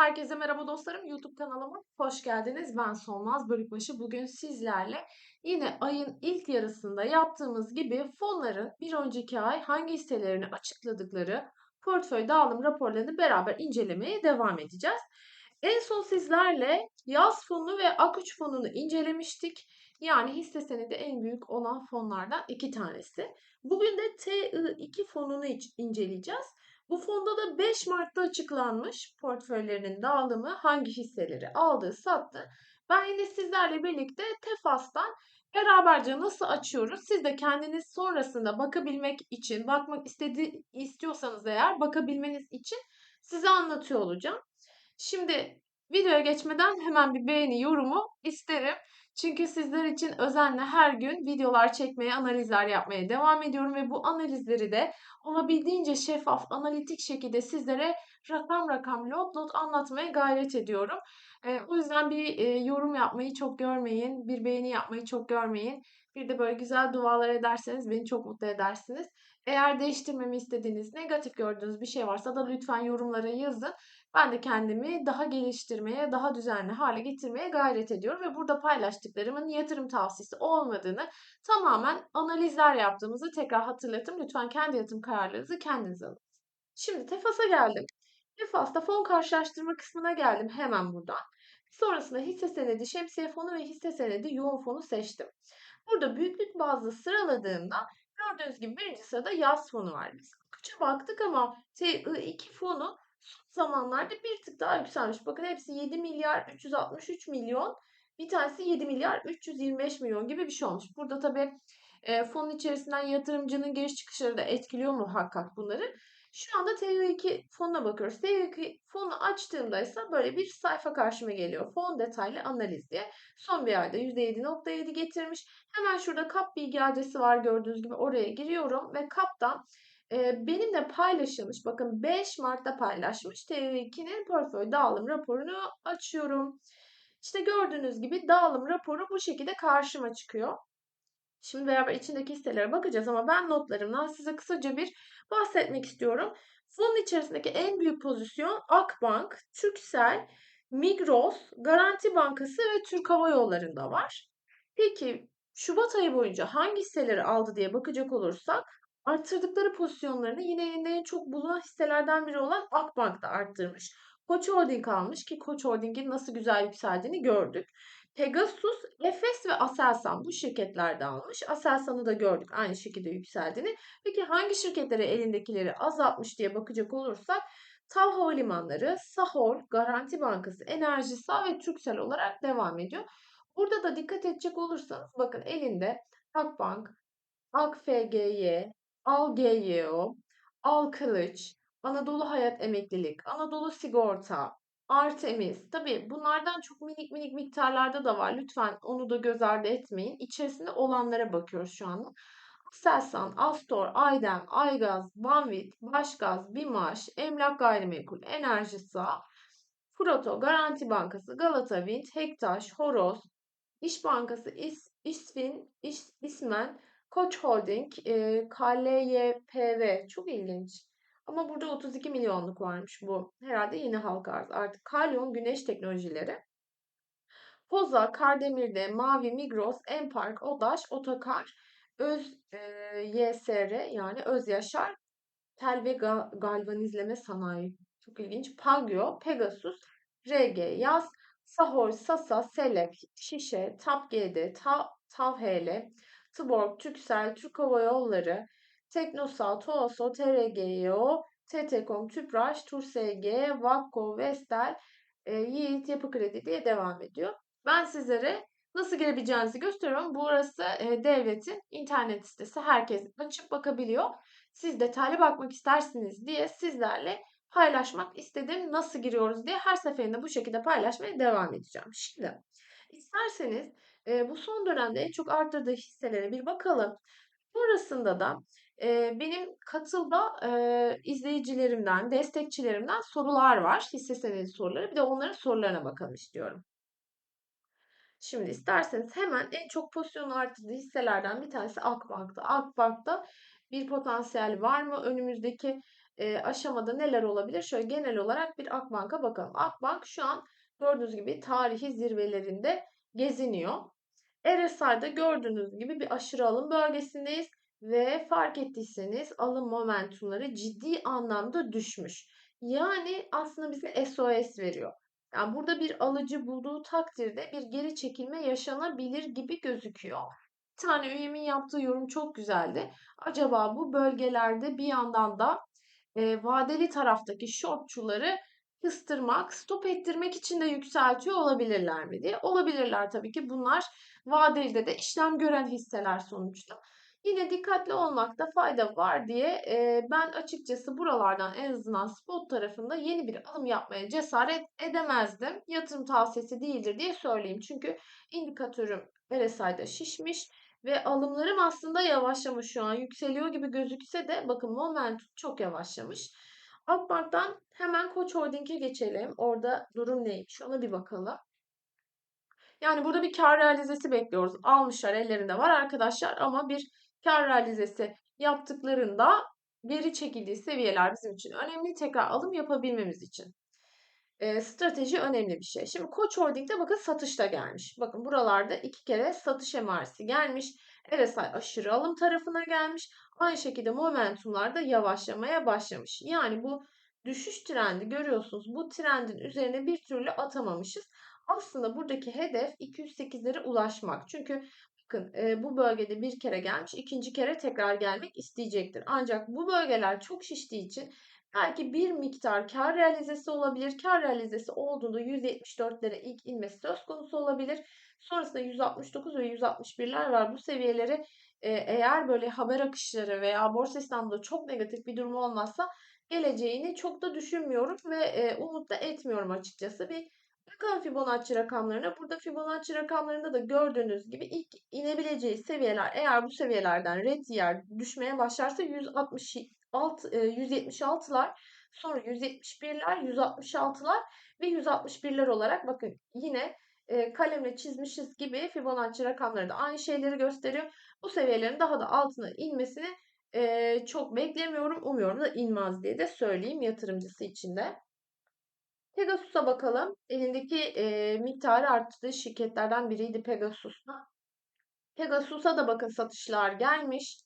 Herkese merhaba dostlarım. YouTube kanalıma hoş geldiniz. Ben Solmaz Bölükbaşı. Bugün sizlerle yine ayın ilk yarısında yaptığımız gibi fonların bir önceki ay hangi hisselerini açıkladıkları portföy dağılım raporlarını beraber incelemeye devam edeceğiz. En son sizlerle yaz fonu ve ak3 fonunu incelemiştik. Yani hisse senedi en büyük olan fonlardan iki tanesi. Bugün de TI2 fonunu inceleyeceğiz. Bu fonda da 5 Mart'ta açıklanmış portföylerinin dağılımı, hangi hisseleri aldığı, sattı. Ben yine sizlerle birlikte Tefas'tan beraberce nasıl açıyoruz? Siz de kendiniz sonrasında bakabilmek için, bakmak istedi istiyorsanız eğer bakabilmeniz için size anlatıyor olacağım. Şimdi videoya geçmeden hemen bir beğeni, yorumu isterim. Çünkü sizler için özenle her gün videolar çekmeye, analizler yapmaya devam ediyorum ve bu analizleri de olabildiğince şeffaf, analitik şekilde sizlere rakam rakam, lot lot anlatmaya gayret ediyorum. E, o yüzden bir e, yorum yapmayı çok görmeyin, bir beğeni yapmayı çok görmeyin. Bir de böyle güzel dualar ederseniz beni çok mutlu edersiniz. Eğer değiştirmemi istediğiniz, negatif gördüğünüz bir şey varsa da lütfen yorumlara yazın. Ben de kendimi daha geliştirmeye, daha düzenli hale getirmeye gayret ediyorum ve burada paylaştıklarımın yatırım tavsiyesi olmadığını tamamen analizler yaptığımızı tekrar hatırlatın. Lütfen kendi yatırım kararlarınızı kendiniz alın. Şimdi Tefas'a geldim. Tefas'ta fon karşılaştırma kısmına geldim hemen buradan. Sonrasında hisse senedi, şemsiye fonu ve hisse senedi yoğun fonu seçtim. Burada büyüklük bazlı sıraladığımda gördüğünüz gibi birinci sırada yaz fonu var. Biz küçük baktık ama TI2 fonu zamanlarda bir tık daha yükselmiş. Bakın hepsi 7 milyar 363 milyon. Bir tanesi 7 milyar 325 milyon gibi bir şey olmuş. Burada tabii e, fonun içerisinden yatırımcının giriş çıkışları da etkiliyor muhakkak bunları. Şu anda TU2 fonuna bakıyoruz. TU2 fonu açtığımda ise böyle bir sayfa karşıma geliyor. Fon detaylı analiz diye. Son bir ayda %7.7 getirmiş. Hemen şurada kap bilgi adresi var gördüğünüz gibi oraya giriyorum ve kaptan e, benimle paylaşılmış bakın 5 Mart'ta paylaşmış TU2'nin portföy dağılım raporunu açıyorum. İşte gördüğünüz gibi dağılım raporu bu şekilde karşıma çıkıyor. Şimdi beraber içindeki hisselere bakacağız ama ben notlarımdan size kısaca bir bahsetmek istiyorum. Fonun içerisindeki en büyük pozisyon Akbank, Türksel, Migros, Garanti Bankası ve Türk Hava Yolları'nda var. Peki Şubat ayı boyunca hangi hisseleri aldı diye bakacak olursak arttırdıkları pozisyonlarını yine elinde çok bulunan hisselerden biri olan Akbank da arttırmış. Koç Holding almış ki Koç Holding'in nasıl güzel yükseldiğini gördük. Pegasus, Efes ve Aselsan bu şirketlerde almış. Aselsan'ı da gördük aynı şekilde yükseldiğini. Peki hangi şirketlere elindekileri azaltmış diye bakacak olursak TAV Havalimanları, Sahol, Garanti Bankası, Enerjisa ve Türksel olarak devam ediyor. Burada da dikkat edecek olursanız bakın elinde Akbank, AKFGY, ALGYO, Al Kılıç, Anadolu Hayat Emeklilik, Anadolu Sigorta, Artemis. Tabii bunlardan çok minik minik miktarlarda da var. Lütfen onu da göz ardı etmeyin. İçerisinde olanlara bakıyoruz şu anda. Selsan, Astor, Aydem, Aygaz, Banvit, Başgaz, Bimaş, Emlak Gayrimenkul, Enerjisa, Proto, Garanti Bankası, Galata Wind, Hektaş, Horoz, İş Bankası, İs, İsfin, İş, İsmen, Koç Holding, e, KLYPV. Çok ilginç. Ama burada 32 milyonluk varmış bu. Herhalde yeni halka arz. Artık Kalyon Güneş Teknolojileri. Poza, Kardemir'de, Mavi, Migros, Empark, Odaş, Otokar, Öz e, YSR yani Öz Yaşar, Tel ve Galvanizleme Sanayi. Çok ilginç. Pagyo, Pegasus, RG, Yaz, Sahor, Sasa, Selek, Şişe, TAP GD, Ta, TAVHL, Tuborg, Türksel, Türk Hava Yolları, Teknosal, Toaso, TRGO, TTCom, Tüpraş, TURSG, Vakko, Vestel, e, Yiğit Yapı Kredi diye devam ediyor. Ben sizlere nasıl girebileceğinizi gösteriyorum. Burası e, devletin internet sitesi. Herkes açıp bakabiliyor. Siz detaylı bakmak istersiniz diye sizlerle paylaşmak istedim. Nasıl giriyoruz diye her seferinde bu şekilde paylaşmaya devam edeceğim. Şimdi isterseniz e, bu son dönemde en çok arttırdığı hisselere bir bakalım. Sonrasında da e, benim katılda e, izleyicilerimden, destekçilerimden sorular var. Hisse senedi soruları. Bir de onların sorularına bakalım istiyorum. Şimdi isterseniz hemen en çok pozisyon arttığı hisselerden bir tanesi Akbank'ta. Akbank'ta bir potansiyel var mı? Önümüzdeki e, aşamada neler olabilir? Şöyle genel olarak bir Akbank'a bakalım. Akbank şu an gördüğünüz gibi tarihi zirvelerinde geziniyor. RSI'da gördüğünüz gibi bir aşırı alım bölgesindeyiz ve fark ettiyseniz alım momentumları ciddi anlamda düşmüş. Yani aslında bize SOS veriyor. Yani burada bir alıcı bulduğu takdirde bir geri çekilme yaşanabilir gibi gözüküyor. Bir tane üyemin yaptığı yorum çok güzeldi. Acaba bu bölgelerde bir yandan da e, vadeli taraftaki shortçuları kıstırmak, stop ettirmek için de yükseltiyor olabilirler mi diye. Olabilirler tabii ki. Bunlar vadeli de işlem gören hisseler sonuçta. Yine dikkatli olmakta fayda var diye e, ben açıkçası buralardan en azından spot tarafında yeni bir alım yapmaya cesaret edemezdim. Yatırım tavsiyesi değildir diye söyleyeyim. Çünkü indikatörüm RSI'da şişmiş ve alımlarım aslında yavaşlamış şu an. Yükseliyor gibi gözükse de bakın momentum çok yavaşlamış. Akbank'tan hemen Koç Holding'e geçelim. Orada durum neymiş ona bir bakalım. Yani burada bir kar realizesi bekliyoruz. Almışlar ellerinde var arkadaşlar ama bir kar realizesi yaptıklarında geri çekildiği seviyeler bizim için önemli. Tekrar alım yapabilmemiz için. E, strateji önemli bir şey. Şimdi Koç Holding'de bakın satışta gelmiş. Bakın buralarda iki kere satış emaresi gelmiş. RSI aşırı alım tarafına gelmiş. Aynı şekilde momentumlar da yavaşlamaya başlamış. Yani bu düşüş trendi görüyorsunuz. Bu trendin üzerine bir türlü atamamışız. Aslında buradaki hedef 208'lere ulaşmak. Çünkü bakın e, bu bölgede bir kere gelmiş, ikinci kere tekrar gelmek isteyecektir. Ancak bu bölgeler çok şiştiği için belki bir miktar kar realizesi olabilir. Kar realizesi olduğunda 174'lere ilk inmesi söz konusu olabilir. Sonrasında 169 ve 161'ler var. Bu seviyeleri e, eğer böyle haber akışları veya Borsa İstanbul'da çok negatif bir durum olmazsa geleceğini çok da düşünmüyorum ve e, umut da etmiyorum açıkçası. Bir bakalım Fibonacci rakamlarına. Burada Fibonacci rakamlarında da gördüğünüz gibi ilk inebileceği seviyeler eğer bu seviyelerden red yer düşmeye başlarsa 166 176'lar sonra 171'ler 166'lar ve 161'ler olarak bakın yine e, kalemle çizmişiz gibi Fibonacci rakamları da aynı şeyleri gösteriyor. Bu seviyelerin daha da altına inmesini e, çok beklemiyorum. Umuyorum da inmez diye de söyleyeyim yatırımcısı için de. Pegasus'a bakalım. Elindeki e, miktarı arttığı şirketlerden biriydi Pegasus'ta. Pegasus'a da bakın satışlar gelmiş.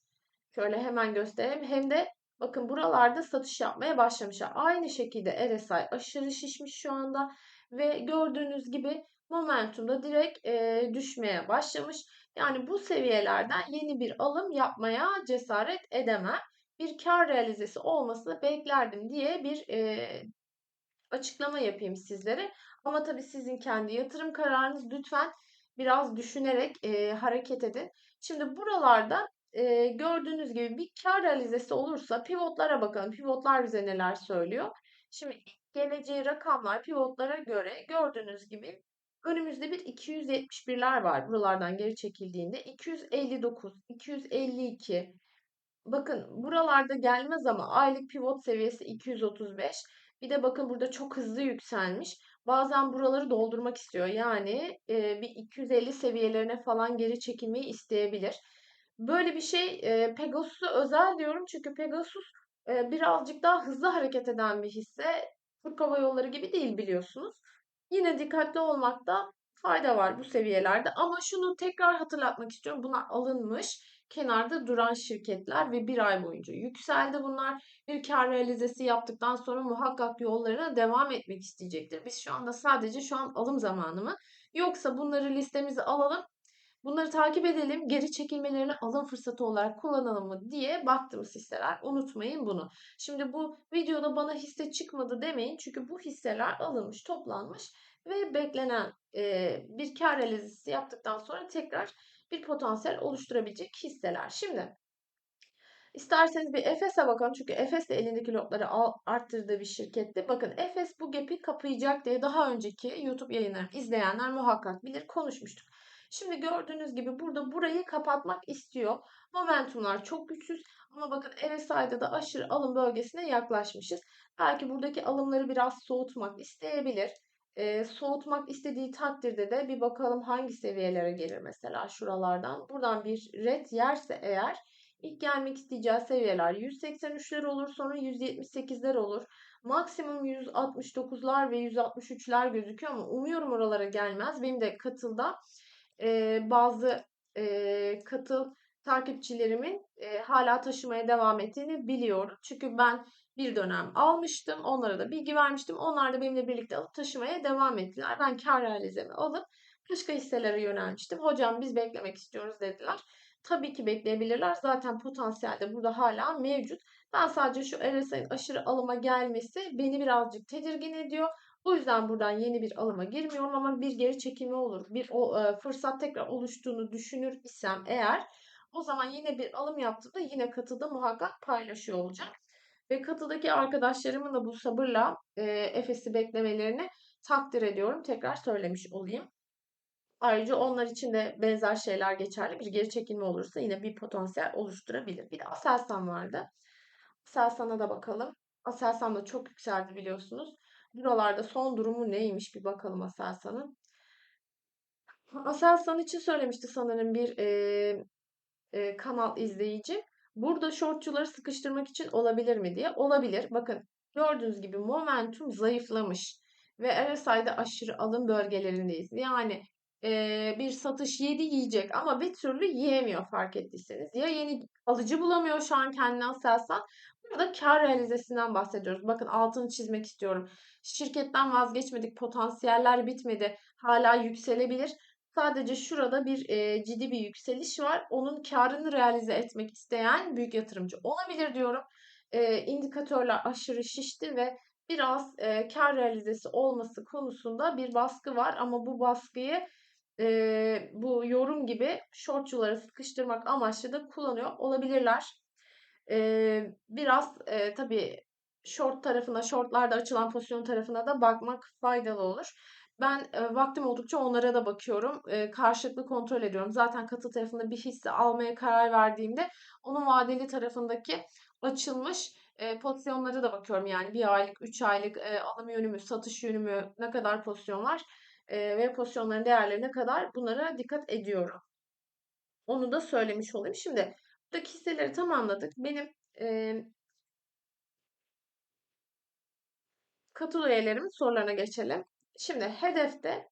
Şöyle hemen göstereyim. Hem de bakın buralarda satış yapmaya başlamışlar. Aynı şekilde RSI aşırı şişmiş şu anda. Ve gördüğünüz gibi momentum da direkt e, düşmeye başlamış. Yani bu seviyelerden yeni bir alım yapmaya cesaret edemem. Bir kar realizesi olmasını beklerdim diye bir e, açıklama yapayım sizlere. Ama tabii sizin kendi yatırım kararınız lütfen biraz düşünerek e, hareket edin. Şimdi buralarda e, gördüğünüz gibi bir kar realizesi olursa pivotlara bakalım. Pivotlar bize neler söylüyor. Şimdi geleceği rakamlar pivotlara göre gördüğünüz gibi önümüzde bir 271'ler var buralardan geri çekildiğinde. 259, 252. Bakın buralarda gelmez ama aylık pivot seviyesi 235. Bir de bakın burada çok hızlı yükselmiş. Bazen buraları doldurmak istiyor. Yani e, bir 250 seviyelerine falan geri çekilmeyi isteyebilir. Böyle bir şey e, Pegasus'a özel diyorum. Çünkü Pegasus e, birazcık daha hızlı hareket eden bir hisse. Türk Hava Yolları gibi değil biliyorsunuz. Yine dikkatli olmakta fayda var bu seviyelerde. Ama şunu tekrar hatırlatmak istiyorum. Bunlar alınmış kenarda duran şirketler ve bir ay boyunca yükseldi bunlar. Bir kar realizesi yaptıktan sonra muhakkak yollarına devam etmek isteyecektir. Biz şu anda sadece şu an alım zamanı mı? Yoksa bunları listemize alalım. Bunları takip edelim, geri çekilmelerini alım fırsatı olarak kullanalım mı diye baktığımız hisseler. Unutmayın bunu. Şimdi bu videoda bana hisse çıkmadı demeyin. Çünkü bu hisseler alınmış, toplanmış ve beklenen e, bir kar realizesi yaptıktan sonra tekrar bir potansiyel oluşturabilecek hisseler. Şimdi isterseniz bir Efes'e bakalım. Çünkü Efes de elindeki lotları arttırdığı bir şirketti. Bakın Efes bu gap'i kapayacak diye daha önceki YouTube yayınlarımı izleyenler muhakkak bilir konuşmuştuk. Şimdi gördüğünüz gibi burada burayı kapatmak istiyor. Momentumlar çok güçsüz ama bakın RSI'de de aşırı alım bölgesine yaklaşmışız. Belki buradaki alımları biraz soğutmak isteyebilir e, soğutmak istediği takdirde de bir bakalım hangi seviyelere gelir mesela şuralardan. Buradan bir red yerse eğer İlk gelmek isteyeceği seviyeler 183'ler olur, sonra 178'ler olur. Maksimum 169'lar ve 163'ler gözüküyor ama umuyorum oralara gelmez. Benim de katılda e, bazı e, katıl takipçilerimin e, hala taşımaya devam ettiğini biliyorum. Çünkü ben bir dönem almıştım. Onlara da bilgi vermiştim. Onlar da benimle birlikte alıp taşımaya devam ettiler. Ben kar realizemi alıp başka hisselere yönelmiştim. Hocam biz beklemek istiyoruz dediler. Tabii ki bekleyebilirler. Zaten potansiyel de burada hala mevcut. Ben sadece şu RSI'nin aşırı alıma gelmesi beni birazcık tedirgin ediyor. O yüzden buradan yeni bir alıma girmiyorum ama bir geri çekilme olur. Bir o, e, fırsat tekrar oluştuğunu düşünür isem eğer o zaman yine bir alım yaptığımda yine katıda muhakkak paylaşıyor olacağım. Ve katıdaki arkadaşlarımın da bu sabırla e, Efes'i beklemelerini takdir ediyorum. Tekrar söylemiş olayım. Ayrıca onlar için de benzer şeyler geçerli. Bir geri çekilme olursa yine bir potansiyel oluşturabilir. Bir de Aselsan vardı. Aselsan'a da bakalım. Aselsan da çok yükseldi biliyorsunuz. Buralarda son durumu neymiş bir bakalım Aselsan'ın. Aselsan için söylemişti sanırım bir e, e, kanal izleyici. Burada shortçuları sıkıştırmak için olabilir mi diye. Olabilir. Bakın gördüğünüz gibi momentum zayıflamış ve RSI'de aşırı alım bölgelerindeyiz. Yani e, bir satış yedi yiyecek ama bir türlü yiyemiyor fark ettiyseniz. Ya yeni alıcı bulamıyor şu an kendine Aselsan. Burada kar realizesinden bahsediyoruz. Bakın altını çizmek istiyorum. Şirketten vazgeçmedik, potansiyeller bitmedi. Hala yükselebilir. Sadece şurada bir e, ciddi bir yükseliş var. Onun karını realize etmek isteyen büyük yatırımcı olabilir diyorum. E, indikatörler aşırı şişti ve biraz e, kar realizesi olması konusunda bir baskı var ama bu baskıyı e, bu yorum gibi shortçulara sıkıştırmak amaçlı da kullanıyor olabilirler. E, biraz e, tabii short tarafına, shortlarda açılan pozisyon tarafına da bakmak faydalı olur. Ben e, vaktim oldukça onlara da bakıyorum. E, karşılıklı kontrol ediyorum. Zaten katı tarafında bir hisse almaya karar verdiğimde onun vadeli tarafındaki açılmış e, pozisyonlara da bakıyorum. Yani bir aylık, üç aylık e, alım yönü mü, satış yönü mü, ne kadar pozisyon var e, ve pozisyonların değerlerine kadar bunlara dikkat ediyorum. Onu da söylemiş olayım. Şimdi buradaki hisseleri tamamladık. Benim e, katıl üyelerimin sorularına geçelim. Şimdi hedefte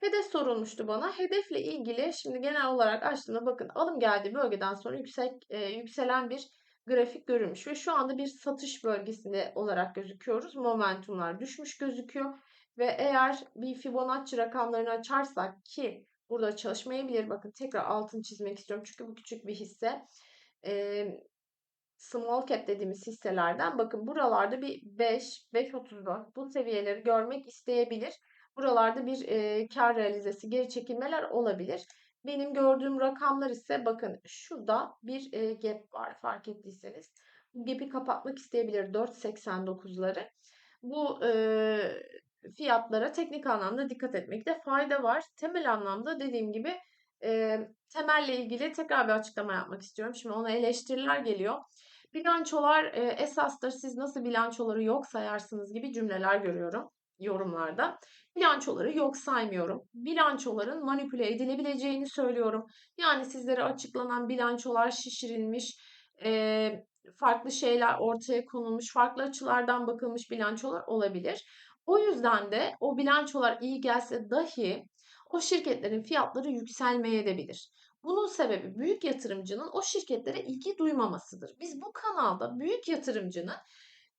hedef sorulmuştu bana. Hedefle ilgili şimdi genel olarak açtığımda bakın alım geldiği bölgeden sonra yüksek e, yükselen bir grafik görülmüş ve şu anda bir satış bölgesinde olarak gözüküyoruz. Momentumlar düşmüş gözüküyor ve eğer bir Fibonacci rakamlarını açarsak ki burada çalışmayabilir. Bakın tekrar altını çizmek istiyorum çünkü bu küçük bir hisse. E, small cap dediğimiz hisselerden bakın buralarda bir 5, 5.34 bu seviyeleri görmek isteyebilir. Buralarda bir e, kar realizesi, geri çekilmeler olabilir. Benim gördüğüm rakamlar ise bakın şurada bir e, gap var fark ettiyseniz. Bu gap'i kapatmak isteyebilir 4.89'ları. Bu e, fiyatlara teknik anlamda dikkat etmekte fayda var. Temel anlamda dediğim gibi e, temelle ilgili tekrar bir açıklama yapmak istiyorum. Şimdi ona eleştiriler geliyor. Bilançolar e, esastır. Siz nasıl bilançoları yok sayarsınız gibi cümleler görüyorum yorumlarda. Bilançoları yok saymıyorum. Bilançoların manipüle edilebileceğini söylüyorum. Yani sizlere açıklanan bilançolar şişirilmiş, e, farklı şeyler ortaya konulmuş, farklı açılardan bakılmış bilançolar olabilir. O yüzden de o bilançolar iyi gelse dahi o şirketlerin fiyatları yükselmeye edebilir. Bunun sebebi büyük yatırımcının o şirketlere ilgi duymamasıdır. Biz bu kanalda büyük yatırımcının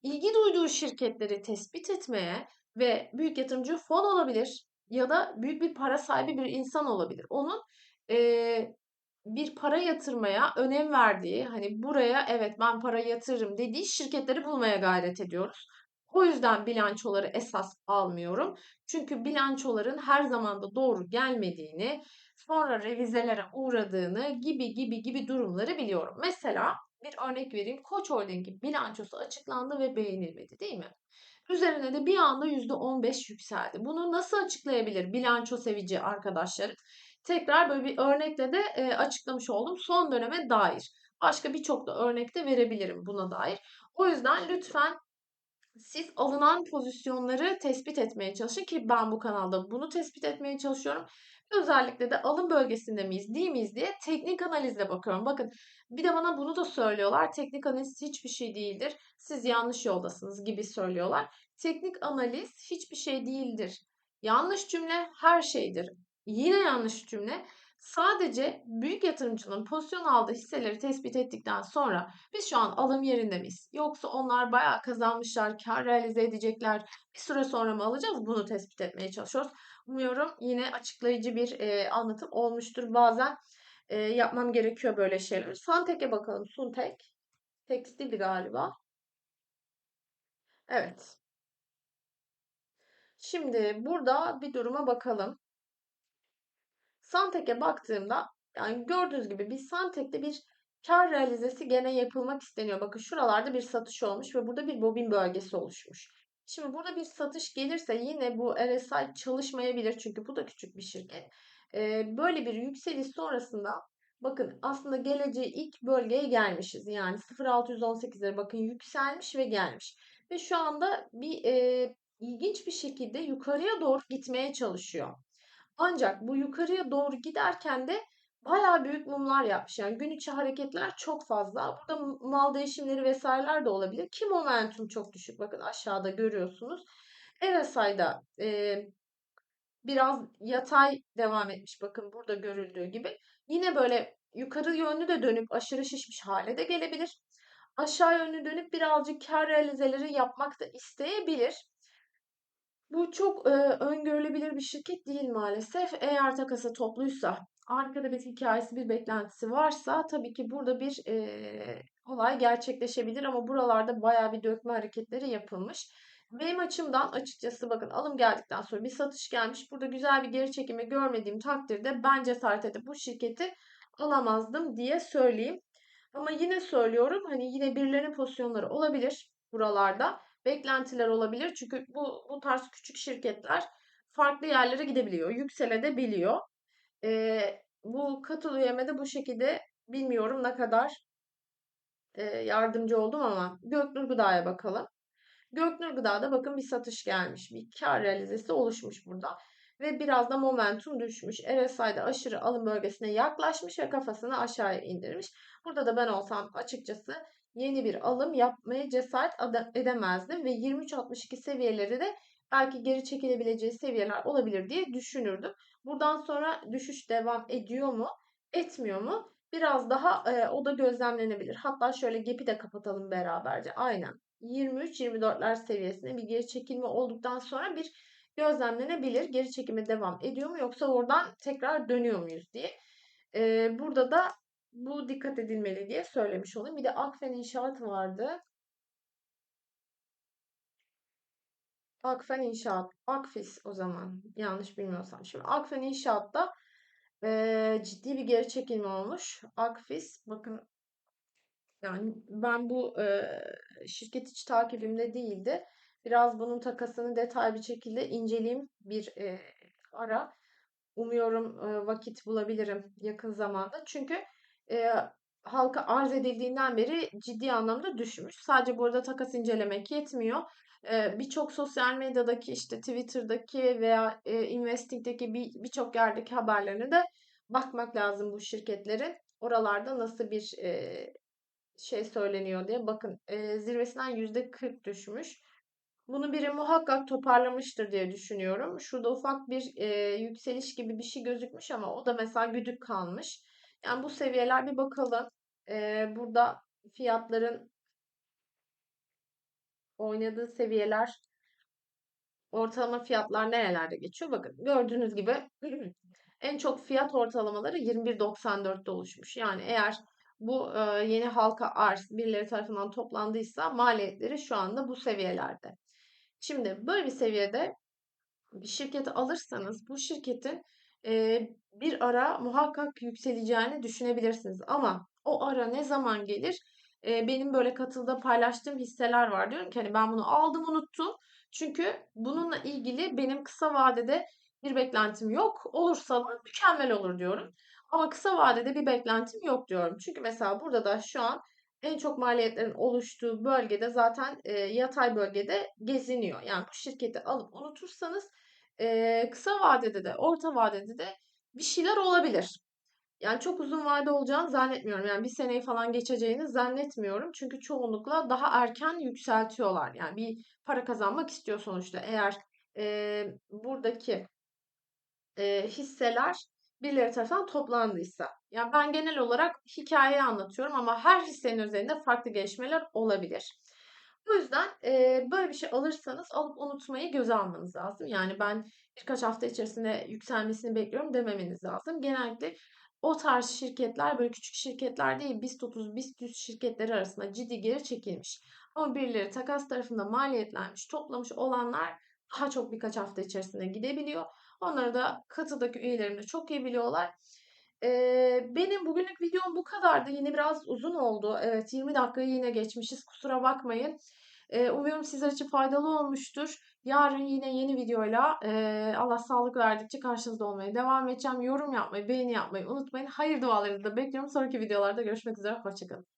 ilgi duyduğu şirketleri tespit etmeye ve büyük yatırımcı fon olabilir ya da büyük bir para sahibi bir insan olabilir. Onun e, bir para yatırmaya önem verdiği, hani buraya evet ben para yatırırım dediği şirketleri bulmaya gayret ediyoruz. O yüzden bilançoları esas almıyorum. Çünkü bilançoların her zaman da doğru gelmediğini, sonra revizelere uğradığını gibi gibi gibi durumları biliyorum. Mesela bir örnek vereyim. Koç Holding'in bilançosu açıklandı ve beğenilmedi değil mi? Üzerine de bir anda %15 yükseldi. Bunu nasıl açıklayabilir bilanço sevici arkadaşlar? Tekrar böyle bir örnekle de açıklamış oldum son döneme dair. Başka birçok da örnek de verebilirim buna dair. O yüzden lütfen siz alınan pozisyonları tespit etmeye çalışın ki ben bu kanalda bunu tespit etmeye çalışıyorum. Özellikle de alım bölgesinde miyiz, değil miyiz diye teknik analizle bakıyorum. Bakın bir de bana bunu da söylüyorlar. Teknik analiz hiçbir şey değildir. Siz yanlış yoldasınız gibi söylüyorlar. Teknik analiz hiçbir şey değildir. Yanlış cümle her şeydir. Yine yanlış cümle. Sadece büyük yatırımcının pozisyon aldığı hisseleri tespit ettikten sonra biz şu an alım yerinde miyiz? Yoksa onlar bayağı kazanmışlar, kar realize edecekler. Bir süre sonra mı alacağız? Bunu tespit etmeye çalışıyoruz. Umuyorum yine açıklayıcı bir e, anlatım olmuştur. Bazen e, yapmam gerekiyor böyle şeyler. Suntek'e bakalım. Suntek. Tekstildi galiba. Evet. Şimdi burada bir duruma bakalım. Santek'e baktığımda yani gördüğünüz gibi bir Santek'te bir kar realizesi gene yapılmak isteniyor. Bakın şuralarda bir satış olmuş ve burada bir bobin bölgesi oluşmuş. Şimdi burada bir satış gelirse yine bu RSI çalışmayabilir çünkü bu da küçük bir şirket. Böyle bir yükseliş sonrasında bakın aslında geleceği ilk bölgeye gelmişiz. Yani 0.618'lere bakın yükselmiş ve gelmiş. Ve şu anda bir e, ilginç bir şekilde yukarıya doğru gitmeye çalışıyor. Ancak bu yukarıya doğru giderken de bayağı büyük mumlar yapmış. Yani gün içi hareketler çok fazla. Burada mal değişimleri vesaireler de olabilir. Ki momentum çok düşük. Bakın aşağıda görüyorsunuz. RSI'da e, biraz yatay devam etmiş. Bakın burada görüldüğü gibi. Yine böyle yukarı yönlü de dönüp aşırı şişmiş hale de gelebilir. Aşağı yönlü dönüp birazcık kar realizeleri yapmak da isteyebilir. Bu çok e, öngörülebilir bir şirket değil maalesef. Eğer takası topluysa, arkada bir hikayesi, bir beklentisi varsa tabii ki burada bir e, olay gerçekleşebilir ama buralarda bayağı bir dökme hareketleri yapılmış. Benim açımdan açıkçası bakın alım geldikten sonra bir satış gelmiş. Burada güzel bir geri çekimi görmediğim takdirde ben cesaret edip bu şirketi alamazdım diye söyleyeyim. Ama yine söylüyorum hani yine birilerinin pozisyonları olabilir buralarda beklentiler olabilir. Çünkü bu, bu tarz küçük şirketler farklı yerlere gidebiliyor, yükselebiliyor. Ee, bu katıl üyeme bu şekilde bilmiyorum ne kadar e, yardımcı oldum ama Göknur Gıda'ya bakalım. Göknur Gıda'da bakın bir satış gelmiş. Bir kar realizesi oluşmuş burada. Ve biraz da momentum düşmüş. RSI'de aşırı alım bölgesine yaklaşmış ve kafasını aşağıya indirmiş. Burada da ben olsam açıkçası yeni bir alım yapmaya cesaret edemezdim ve 23.62 seviyeleri de belki geri çekilebileceği seviyeler olabilir diye düşünürdüm. Buradan sonra düşüş devam ediyor mu, etmiyor mu? Biraz daha e, o da gözlemlenebilir. Hatta şöyle gap'i de kapatalım beraberce. Aynen. 23-24'ler seviyesinde bir geri çekilme olduktan sonra bir gözlemlenebilir. Geri çekime devam ediyor mu yoksa oradan tekrar dönüyor muyuz diye. Ee, burada da bu dikkat edilmeli diye söylemiş olayım. Bir de Akfen İnşaat vardı. Akfen İnşaat. Akfis o zaman. Yanlış bilmiyorsam. Şimdi Akfen İnşaat'ta e, ciddi bir geri çekilme olmuş. Akfis bakın yani ben bu e, şirket hiç takibimde değildi. Biraz bunun takasını detaylı bir şekilde inceleyeyim bir e, ara. Umuyorum e, vakit bulabilirim yakın zamanda. Çünkü e, halka arz edildiğinden beri ciddi anlamda düşmüş. Sadece burada takas incelemek yetmiyor. Birçok sosyal medyadaki işte Twitter'daki veya Investing'deki birçok bir yerdeki haberlerine de bakmak lazım bu şirketlerin. Oralarda nasıl bir şey söyleniyor diye. Bakın zirvesinden %40 düşmüş. Bunu biri muhakkak toparlamıştır diye düşünüyorum. Şurada ufak bir e, yükseliş gibi bir şey gözükmüş ama o da mesela güdük kalmış. Yani bu seviyeler bir bakalım. E, burada fiyatların oynadığı seviyeler ortalama fiyatlar nerelerde geçiyor? Bakın gördüğünüz gibi en çok fiyat ortalamaları 21.94'te oluşmuş. Yani eğer bu e, yeni halka arz birileri tarafından toplandıysa maliyetleri şu anda bu seviyelerde. Şimdi böyle bir seviyede bir şirketi alırsanız bu şirketin e, bir ara muhakkak yükseleceğini düşünebilirsiniz. Ama o ara ne zaman gelir? E, benim böyle katılda paylaştığım hisseler var. Diyorum ki hani ben bunu aldım unuttum. Çünkü bununla ilgili benim kısa vadede bir beklentim yok. Olursa mükemmel olur diyorum. Ama kısa vadede bir beklentim yok diyorum. Çünkü mesela burada da şu an en çok maliyetlerin oluştuğu bölgede zaten e, yatay bölgede geziniyor. Yani bu şirketi alıp unutursanız e, kısa vadede de orta vadede de bir şeyler olabilir. Yani çok uzun vade olacağını zannetmiyorum. Yani bir seneyi falan geçeceğini zannetmiyorum. Çünkü çoğunlukla daha erken yükseltiyorlar. Yani bir para kazanmak istiyor sonuçta. Eğer e, buradaki e, hisseler birileri tarafından toplandıysa. Yani ben genel olarak hikayeyi anlatıyorum ama her hissenin üzerinde farklı gelişmeler olabilir. Bu yüzden e, böyle bir şey alırsanız alıp unutmayı göze almanız lazım. Yani ben birkaç hafta içerisinde yükselmesini bekliyorum dememeniz lazım. Genellikle o tarz şirketler böyle küçük şirketler değil BIST 30, BIST 100 şirketleri arasında ciddi geri çekilmiş. Ama birileri takas tarafında maliyetlenmiş, toplamış olanlar daha çok birkaç hafta içerisinde gidebiliyor. Onları da katıdaki üyelerim de çok iyi biliyorlar. Ee, benim bugünlük videom bu kadardı. Yine biraz uzun oldu. Evet 20 dakikayı yine geçmişiz. Kusura bakmayın. Umuyorum sizler için faydalı olmuştur. Yarın yine yeni videoyla Allah sağlık verdikçe karşınızda olmaya devam edeceğim. Yorum yapmayı, beğeni yapmayı unutmayın. Hayır dualarınızı da bekliyorum. Sonraki videolarda görüşmek üzere. Hoşçakalın.